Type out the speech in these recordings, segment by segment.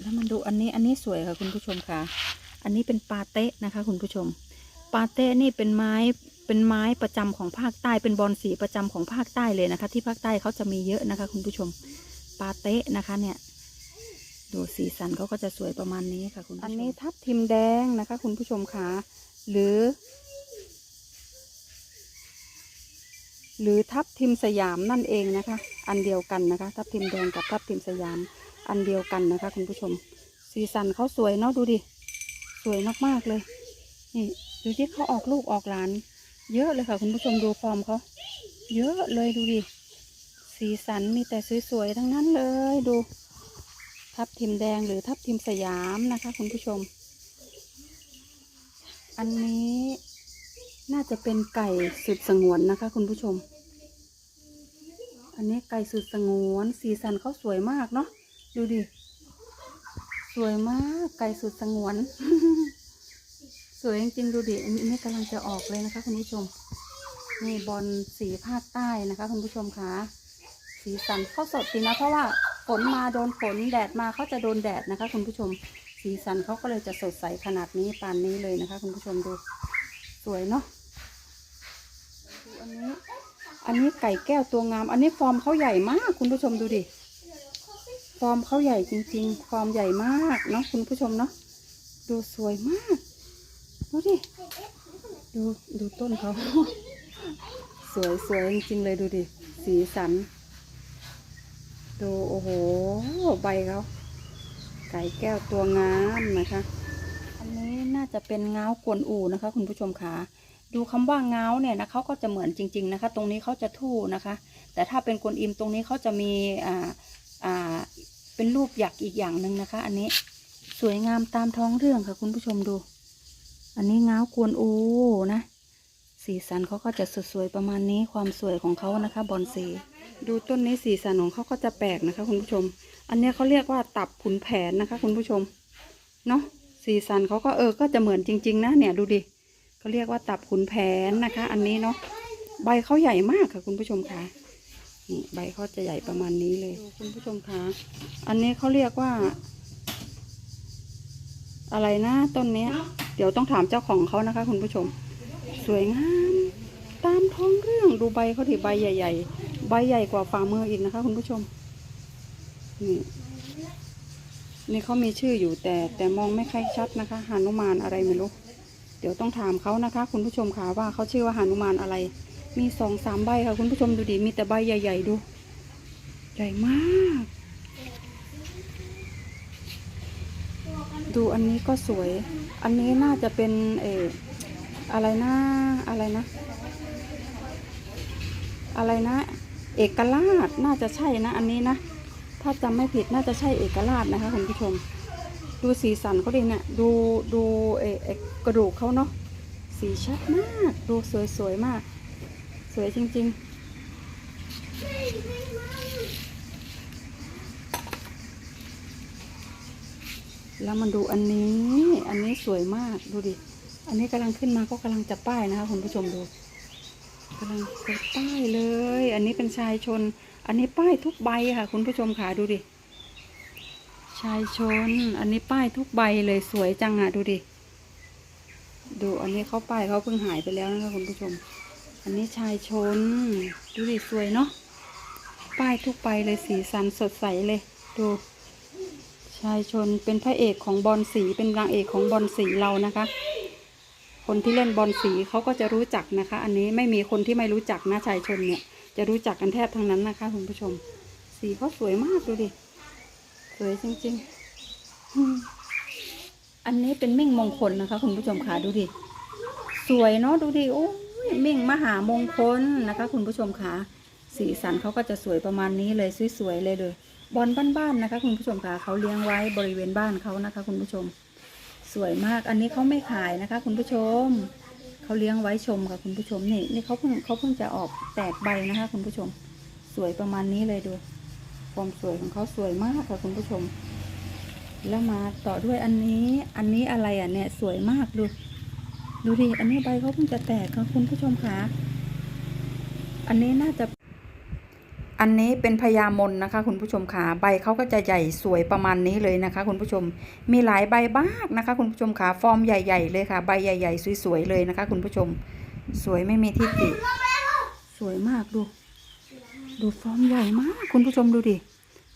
แล้วมันดูอันนี้อันนี้สวยค่ะคุณผู้ชมค่ะ อันนี้เป็นปาเต้นะคะ คุณผู้ชม ปาเต้นี่เป็นไม้เป็นไม้ประจำของภาคใต้เป็นบอลสีประจำของภาคใต้เลยนะคะ ที่ภาคใต้เขาจะมีเยอะนะคะ คุณผู้ชม ปาเต้นะคะเนี่ย ดูสีสันเขาก็จะสวยประมาณนี้ค่ะ คุณผู้ชม อันนี้ทับทิมแดงนะคะ คุณผู้ชมค่ะหรือ หรือทับทิมสยามนั่นเองนะคะ อันเดียวกันนะคะ ทับทิมแดงกับทับทิมสยาม อันเดียวกันนะคะ คุณผู้ชม สีสันเขาสวยเนาะดูดิ สวยมากๆเลย นี่ดูที่เขาออกลูกออกหลาน เยอะเลยค่ะ คุณผู้ชมดูฟอร์มเขาเยอะเลยดูดิ สีสันมีแต่สวยๆทั้งนั้นเลยดู ทับทิมแดงหรือทับทิมสยามนะคะ คุณผู้ชม อันนี้น่าจะเป็นไก่สุดสงวนนะคะ คุณผู้ชม อันนี้ไก่สุดสงวน สีสันเขาสวยมากเนาะ ดูดิ สวยมาก ไก่สุดสงวน สวยจริงๆดูดิ อันนี้กำลังจะออกเลยนะคะ คุณผู้ชม นี่บอลสีภาคใต้นะคะ คุณผู้ชมคะสีสันเขาสดดีนะ เพราะว่าฝนมาโดนฝนแดดมาเขาจะโดนแดดนะคะ คุณผู้ชม สีสันเขาก็เลยจะสดใสขนาดนี้ปานนี้เลยนะคะ คุณผู้ชมดู สวยเนาะดูอันนี้ อันนี้ไก่แก้วตัวงาม อันนี้ฟอร์มเขาใหญ่มาก คุณผู้ชมดูดิ ฟอร์มเขาใหญ่จริง ๆ ฟอร์มใหญ่มากเนาะคุณผู้ชมเนาะดูสวยมาก ดูดิ ดูดูต้นเขา สวยสวยจริงๆเลยดูดิ สีสัน ดูโอ้โห ใบเขาไก่แก้วตัวงามนะคะ อันนี้น่าจะเป็นเงากวนอูนะคะ คุณผู้ชมค่ะดูคำว่าเงาเนี่ยนะเขาก็จะเหมือนจริง ๆนะคะ ตรงนี้เขาจะทู่นะคะ แต่ถ้าเป็นกวนอิมตรงนี้เขาจะมีอ่า อ่า เป็นรูปหยักอีกอย่างหนึ่งนะคะ อันนี้สวยงามตามท้องเรื่องค่ะ คุณผู้ชมดู อันนี้เงากวนอูนะ สีสันเขาก็จะสวยๆประมาณนี้ความสวยของเขานะคะ บอนสีดูต้นนี้สีสันของเขาก็จะแปลกนะคะ คุณผู้ชม อันนี้เขาเรียกว่าตับขุนแผนนะคะ คุณผู้ชม เนาะสีสันเขาก็เออ ก็จะเหมือนจริง ๆ นะเนี่ย ดูดิเขาเรียกว่าตับขุนแผนนะคะ อันนี้เนาะ ใบเขาใหญ่มากค่ะ คุณผู้ชมค่ะ นี่ใบเขาจะใหญ่ประมาณนี้เลย คุณผู้ชมคะอันนี้เขาเรียกว่า อะไรนะต้นเนี้ย เดี๋ยวต้องถามเจ้าของเขานะคะ คุณผู้ชม สวยงาม ตามท้องเรื่องดูใบเขาดิใบใหญ่ ๆ ใบใหญ่กว่าฝ่ามืออีกนะคะ คุณผู้ชม นี่นี่เขามีชื่ออยู่แต่แต่มองไม่ค่อยชัดนะคะหานุมานอะไรไม่รู้ เดี๋ยวต้องถามเขานะคะ คุณผู้ชมค่ะว่าเขาชื่อว่าหานุมานอะไร มีสองสามใบค่ะ คุณผู้ชมดูดิมีแต่ใบใหญ่ ๆ ดู ใหญ่มาก ดูอันนี้ก็สวย อันนี้น่าจะเป็นเอออะไรนะอะไรนะ อะไรนะ เอกราชน่าจะใช่นะ อันนี้นะ ถ้าจำไม่ผิดน่าจะใช่เอกราชนะคะคุณผู้ชม ดูสีสันเขาดีเนี่ยดูดูเอกกระดูกเขาเนาะสีชัดมาก ดูสวยสวยมาก สวยจริง ๆ แล้วมันดูอันนี้ อันนี้สวยมากดูดิ อันนี้กำลังขึ้นมาก็กำลังจะป้ายนะคะคุณผู้ชมดูกำลังจะป้ายเลย อันนี้เป็นชายชน อันนี้ป้ายทุกใบค่ะ คุณผู้ชมค่ะดูดิ ชายชน อันนี้ป้ายทุกใบเลยสวยจังอะดูดิ ดูอันนี้เขาป้ายเขาเพิ่งหายไปแล้วนะคะคุณผู้ชม อันนี้ชายชน ดูดิสวยเนาะ ป้ายทุกใบเลยสีสันสดใสเลย ดู ชายชนเป็นพระเอกของบอลสี เป็นนางเอกของบอลสีเรานะคะ คนที่เล่นบอลสีเขาก็จะรู้จักนะคะ อันนี้ไม่มีคนที่ไม่รู้จักนะชายชนเนี่ย จะรู้จักกันแทบทั้งนั้นนะคะคุณผู้ชม สีเขาสวยมากดูดิ สวยจริงๆ อันนี้เป็นมิ่งมงคลนะคะ คุณผู้ชมค่ะดูดิ สวยเนาะดูดิโอ้ มิ่งมหามงคลนะคะ คุณผู้ชมค่ะสีสันเขาก็จะสวยประมาณนี้เลยสวยๆเลยเลย บอลบ้านๆนะคะ คุณผู้ชมค่ะเขาเลี้ยงไว้บริเวณบ้านเขานะคะ คุณผู้ชม สวยมากอันนี้เขาไม่ขายนะคะ คุณผู้ชมเขาเลี้ยงไว้ชมค่ะคุณผู้ชมนี่นี่เขาเพิ่งเขาเพิ่งจะออกแตกใบนะคะ คุณผู้ชม สวยประมาณนี้เลยดูความสวยของเขาสวยมากค่ะคุณผู้ชม แล้วมาต่อด้วยอันนี้ อันนี้อะไรอะเนี่ยสวยมากดู ดูดิ อันนี้ใบเขาเพิ่งจะแตกค่ะคุณผู้ชมคะอันนี้น่าจะ อันนี้เป็นพญามนนะคะ คุณผู้ชมค่ะใบเขาก็จะใหญ่สวยประมาณนี้เลยนะคะ คุณผู้ชม มีหลายใบบ้างนะคะ คุณผู้ชมค่ะฟอร์มใหญ่ ๆ เลยค่ะ ใบใหญ่ ๆ สวยๆเลยนะคะ คุณผู้ชม สวยไม่มีที่ติ สวยมากดู ดูฟอร์มใหญ่มาก คุณผู้ชมดูดิ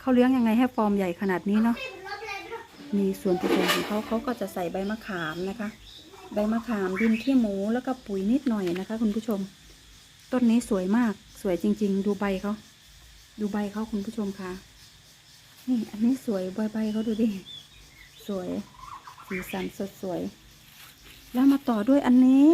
เขาเลี้ยงยังไงให้ฟอร์มใหญ่ขนาดนี้เนาะมีส่วนผสมของเขาเขาก็จะใส่ใบมะขามนะคะ ใบมะขามดินขี้หมูแล้วก็ปุ๋ยนิดหน่อยนะคะ คุณผู้ชม ต้นนี้สวยมากสวยจริง ๆ ดูใบเขาดูใบเขาคุณผู้ชมค่ะ นี่อันนี้สวยใบใบเขาดูดิสวยสีสันสดสวย แล้วมาต่อด้วยอันนี้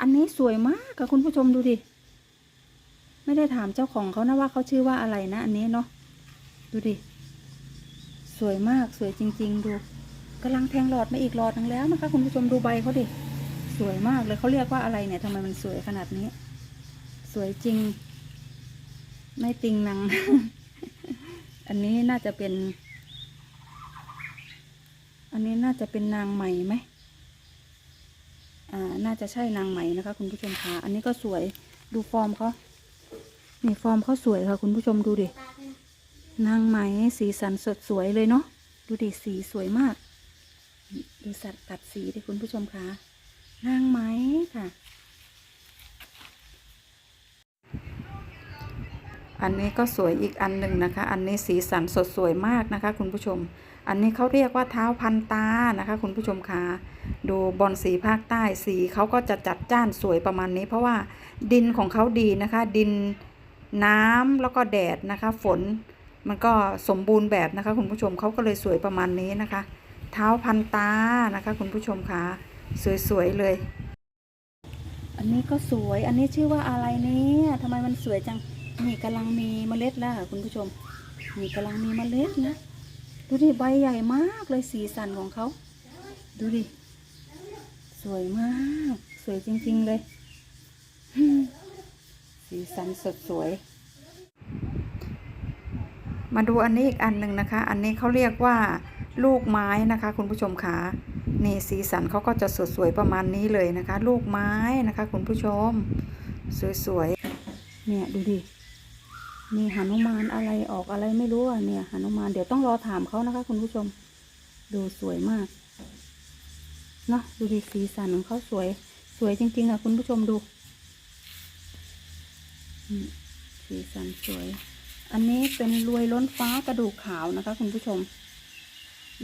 อันนี้สวยมากค่ะคุณผู้ชมดูดิไม่ได้ถามเจ้าของเขานะว่าเขาชื่อว่าอะไรนะ อันนี้เนาะดูดิสวยมากสวยจริง ๆ ดู กำลังแทงหลอดมาอีกหลอดนึงแล้วนะคะ คุณผู้ชมดูใบเขาดิ สวยมากเลยเขาเรียกว่าอะไรเนี่ยทำไมมันสวยขนาดนี้ สวยจริง ไม่ติงนัง อันนี้น่าจะเป็น อันนี้น่าจะเป็นนางใหม่ไหมอ่า น่าจะใช่นางไหมนะคะ คุณผู้ชมคะอันนี้ก็สวยดูฟอร์มเขานี่ฟอร์มเขาสวยค่ะ คุณผู้ชมดูดินางไหมสีสันสดสวยเลยเนาะดูดิสีสวยมาก ดูสัตว์ตัดสีดิคุณผู้ชมคะนางไหมค่ะ อันนี้ก็สวยอีกอันหนึ่งนะคะ อันนี้สีสันสดสวยมากนะคะ คุณผู้ชม อันนี้เขาเรียกว่าเท้าพันตานะคะ คุณผู้ชมคะดูบอลสีภาคใต้สีเขาก็จะจัดจ้านสวยประมาณนี้ เพราะว่าดินของเขาดีนะคะ ดินน้ำแล้วก็แดดนะคะ ฝนมันก็สมบูรณ์แบบนะคะ คุณผู้ชมเขาก็เลยสวยประมาณนี้นะคะ เท้าพันตานะคะ คุณผู้ชมคะสวยๆเลย อันนี้ก็สวยอันนี้ชื่อว่าอะไรเนี่ยทำไมมันสวยจังนี่กำลังมีเมล็ดแล้วค่ะคุณผู้ชมนี่กำลังมีเมล็ดนะดูดิใบใหญ่มากเลยสีสันของเขาดูดิสวยมาก สวยจริง ๆ เลย สีสันสดสวย มาดูอันนี้อีกอันหนึ่งนะคะ อันนี้เขาเรียกว่า ลูกไม้นะคะ คุณผู้ชมคะนี่สีสันเขาก็จะสวยๆประมาณนี้เลยนะคะ ลูกไม้นะคะ คุณผู้ชม สวยๆเนี่ยดูดิมีหนุมานอะไรออกอะไรไม่รู้อะเนี่ยหนุมานเดี๋ยวต้องรอถามเขานะคะ คุณผู้ชม ดูสวยมากเนาะดูดิสีสันของเขาสวย สวยจริง ๆ อะ คุณผู้ชมดูสีสันสวย อันนี้เป็นรวยล้นฟ้ากระดูกขาวนะคะ คุณผู้ชม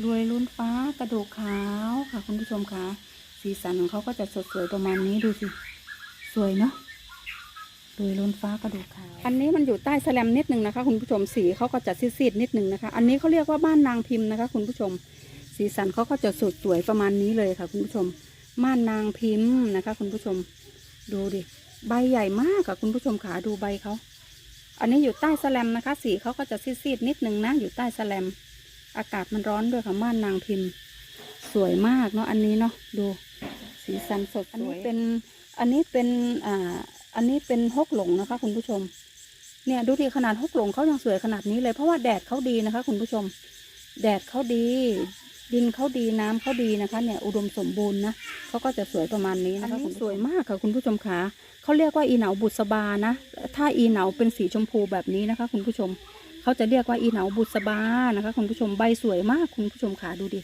รวยล้นฟ้ากระดูกขาวค่ะ คุณผู้ชมคะสีสันของเขาก็จะสดสวยประมาณนี้ดูสิ สวยเนาะโดยล้นฟ้ากระดูกขาว อันนี้มันอยู่ใต้แสลมนิดนึงนะคะ คุณผู้ชมสีเขาก็จะซีดๆนิดนึงนะคะ อันนี้เขาเรียกว่าบ้านนางพิมพ์นะคะ คุณผู้ชม สีสันเขาก็จะสดสวยประมาณนี้เลยค่ะ คุณผู้ชมม่านนางพิมพ์นะคะ คุณผู้ชม ดูดิใบใหญ่มากค่ะคุณผู้ชมขาดูใบเขาอันนี้อยู่ใต้แสลมนะคะ สีเขาก็จะซีดๆนิดนึงนะอยู่ใต้แสลม อากาศมันร้อนด้วยค่ะม่านนางพิมพ์ สวยมากเนาะอันนี้เนาะดูสีสันสดสวยอันนี้เป็นอันนี้เป็นอ่าอันนี้เป็นฮกหลงนะคะ คุณผู้ชม เนี่ยดูดิขนาดฮกหลงเขายังสวยขนาดนี้เลยเพราะว่าแดดเขาดีนะคะ คุณผู้ชม แดดเขาดี ดินเขาดีน้ำเขาดีนะคะ เนี่ยอุดมสมบูรณ์นะเขาก็จะสวยประมาณนี้นะคะคุณสวยมากค่ะ คุณผู้ชมคะเขาเรียกว่าอีเหนาบุษบานะถ้าอีเหนาเป็นสีชมพูแบบนี้นะคะ คุณผู้ชม เขาจะเรียกว่าอีเหนาบุษบานะคะ คุณผู้ชมใบสวยมากคุณผู้ชมค่ะดูดิ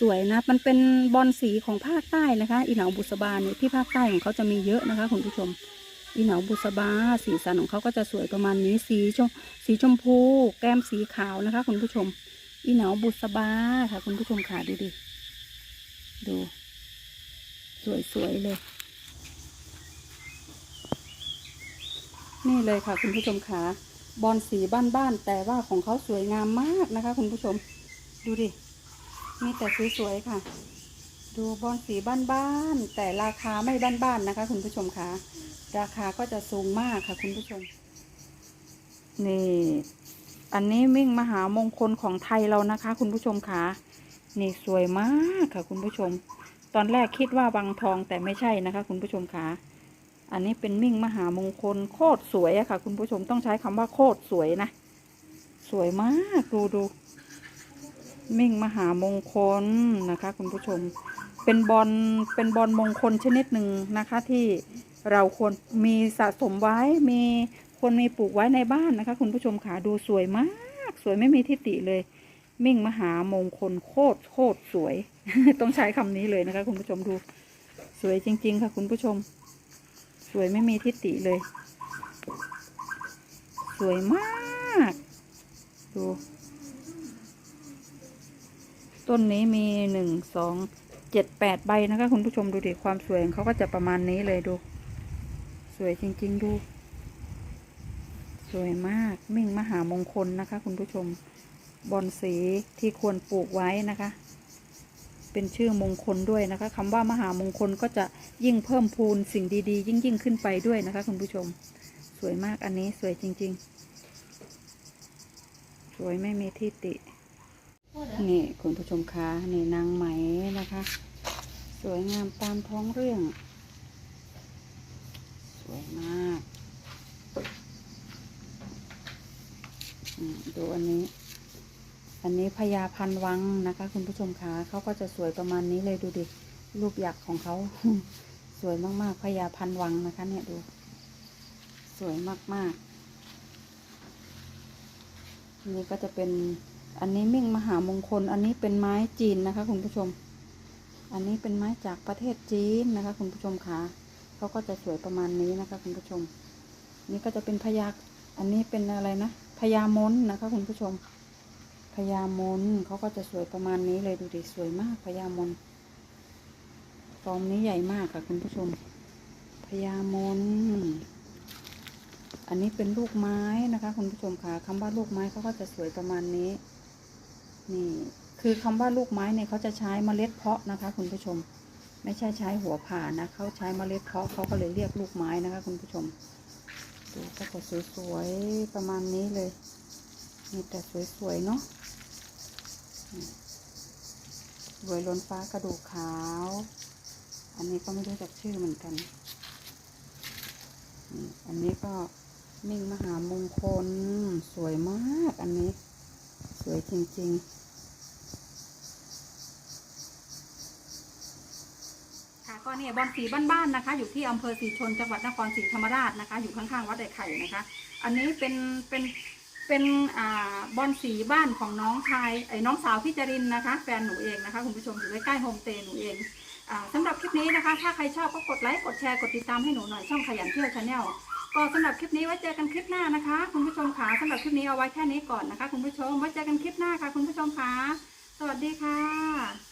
สวยนะ มันเป็นบอลสีของภาคใต้นะคะ อีเหนาบุษบาเนี่ยที่ภาคใต้ของเขาจะมีเยอะนะคะ คุณผู้ชม อีเหนาบุษบา สีสันของเขาก็จะสวยประมาณนี้สีชมสีชมพู แก้มสีขาวนะคะ คุณผู้ชม อีเหนาบุษบาค่ะ คุณผู้ชมค่ะดูดิดู สวยๆเลย นี่เลยค่ะ คุณผู้ชมค่ะ บอลสีบ้านๆแต่ว่าของเขาสวยงามมากนะคะ คุณผู้ชม ดูดิ มีแต่สวยๆค่ะ ดูบอลสีบ้านๆแต่ราคาไม่บ้านๆนะคะ คุณผู้ชมค่ะราคาก็จะสูงมากค่ะ คุณผู้ชม นี่ อันนี้มิ่งมหามงคลของไทยเรานะคะ คุณผู้ชมค่ะนี่สวยมากค่ะ คุณผู้ชม ตอนแรกคิดว่าวังทองแต่ไม่ใช่นะคะ คุณผู้ชมค่ะ อันนี้เป็นมิ่งมหามงคลโคตรสวยอะค่ะ คุณผู้ชมต้องใช้คำว่าโคตรสวยนะ สวยมากดูดู มิ่งมหามงคลนะคะ คุณผู้ชม เป็นบอลเป็นบอลมงคลชนิดหนึ่งนะคะที่เราควรมีสะสมไว้มีควรมีปลูกไว้ในบ้านนะคะ คุณผู้ชมขาดูสวยมาก สวยไม่มีทิฏฐิเลย มิ่งมหามงคลโคตรโคตรสวย ต้องใช้คำนี้เลยนะคะ คุณผู้ชมดู สวยจริง ๆ ค่ะ คุณผู้ชม สวยไม่มีทิฏฐิเลย สวยมาก ดู ต้นนี้มีหนึ่งสองเจ็ดแปดใบนะคะคุณผู้ชมดูดิความสวยของเขาก็จะประมาณนี้เลยดู สวยจริง ๆ ดู สวยมากมิ่งมหามงคลนะคะ คุณผู้ชมบอนสีที่ควรปลูกไว้นะคะ เป็นชื่อมงคลด้วยนะคะคำว่ามหามงคลก็จะยิ่งเพิ่มพูนสิ่งดีๆ ยิ่งยิ่งขึ้นไปด้วยนะคะคุณผู้ชม สวยมากอันนี้สวยจริง ๆ สวยไม่มีที่ติ นี่คุณผู้ชมคะนี่นางไหมนะคะ สวยงามตามท้องเรื่อง สวยมากดูอันนี้ อันนี้พญาพันวังนะคะ คุณผู้ชมคะเขาก็จะสวยประมาณนี้เลยดูดิรูปหยักษ์ของเขาสวยมากๆพญาพันวังนะคะ เนี่ยดู สวยมากๆอันนี้ก็จะเป็นอันนี้มิ่งมหามงคล อันนี้เป็นไม้จีนนะคะ คุณผู้ชม อันนี้เป็นไม้จากประเทศจีนนะคะ คุณผู้ชมคะเขาก็จะสวยประมาณนี้นะคะ คุณผู้ชม นี่ก็จะเป็นพญาอันนี้เป็นอะไรนะพญามนนะคะ คุณผู้ชม พญามนเขาก็จะสวยประมาณนี้เลยดูดิสวยมากพญามนฟอร์มนี้ใหญ่มากค่ะคุณผู้ชมพญามนอันนี้เป็นลูกไม้นะคะ คุณผู้ชมค่ะคำว่าลูกไม้เขาก็จะสวยประมาณนี้ นี่ คือคำว่าลูกไม้เนี่ยเขาจะใช้เมล็ดเพาะนะคะ คุณผู้ชม ไม่ใช่ใช้หัวผ่านะเขาใช้เมล็ดเพาะเขาก็เลยเรียกลูกไม้นะคะ คุณผู้ชมดูก็จะสวยๆประมาณนี้เลยมีแต่สวยๆเนาะ รวยล้นฟ้ากระดูกขาว อันนี้ก็ไม่รู้จักชื่อเหมือนกัน อันนี้ก็มิ่งมหามงคล สวยมากอันนี้ สวยจริงๆค่ะก็เนี่ยบอนสีบ้านๆนะคะ อยู่ที่อำเภอศรีชนจังหวัดนครศรีธรรมราชนะคะ อยู่ข้างๆวัดไอ้ไข่นะคะ อันนี้เป็นเป็น เป็นอ่าบอนสีบ้านของน้องชายไอ้น้องสาวพี่จรินนะคะ แฟนหนูเองนะคะคุณผู้ชมอยู่ใกล้ๆโฮมสเตย์หนูเองอ่าสำหรับคลิปนี้นะคะ ถ้าใครชอบก็กดไลค์กดแชร์กดติดตามให้หนูหน่อยช่องขยันเที่ยวชาแนลก็สำหรับคลิปนี้ไว้เจอกันคลิปหน้านะคะ คุณผู้ชมค่ะสำหรับคลิปนี้เอาไว้แค่นี้ก่อนนะคะ คุณผู้ชมไว้เจอกันคลิปหน้าค่ะ คุณผู้ชมค่ะสวัสดีค่ะ